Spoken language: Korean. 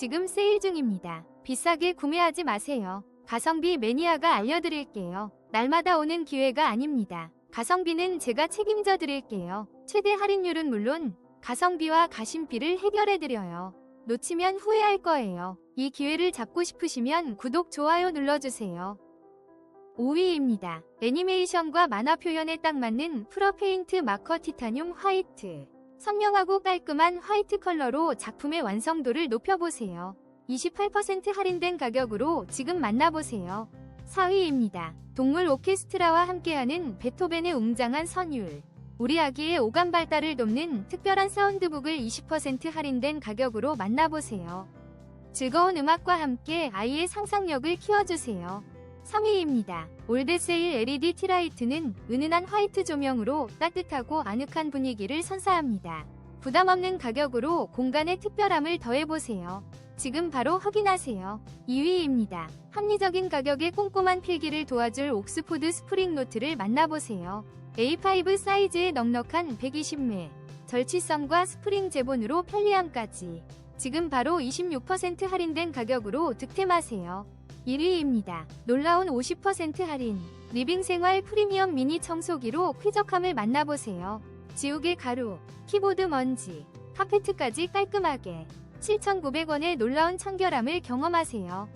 지금 세일 중입니다. 비싸게 구매하지 마세요. 가성비 매니아가 알려드릴게요. 날마다 오는 기회가 아닙니다. 가성비는 제가 책임져 드릴게요. 최대 할인율은 물론 가성비와 가심비를 해결해 드려요. 놓치면 후회할 거예요. 이 기회를 잡고 싶으시면 구독, 좋아요 눌러주세요. 5위입니다. 애니메이션과 만화 표현에 딱 맞는 프로 페인트 마커 티타늄 화이트. 선명하고 깔끔한 화이트 컬러로 작품의 완성도를 높여보세요. 28% 할인된 가격으로 지금 만나보세요. 4위입니다. 동물 오케스트라와 함께하는 베토벤의 웅장한 선율. 우리 아기의 오감 발달을 돕는 특별한 사운드북을 20% 할인된 가격으로 만나보세요. 즐거운 음악과 함께 아이의 상상력을 키워주세요. 3위입니다. 올드세일 LED 티라이트는 은은한 화이트 조명으로 따뜻하고 아늑한 분위기를 선사합니다. 부담 없는 가격으로 공간에 특별함을 더해보세요. 지금 바로 확인하세요. 2위입니다. 합리적인 가격에 꼼꼼한 필기를 도와줄 옥스포드 스프링 노트를 만나보세요. A5 사이즈의 넉넉한 120매, 절취성과 스프링 제본으로 편리함까지. 지금 바로 26% 할인된 가격으로 득템하세요. 1위입니다. 놀라운 50% 할인. 리빙 생활 프리미엄 미니 청소기로 쾌적함을 만나보세요. 지우개 가루, 키보드 먼지, 카페트까지 깔끔하게 7,900원의 놀라운 청결함을 경험하세요.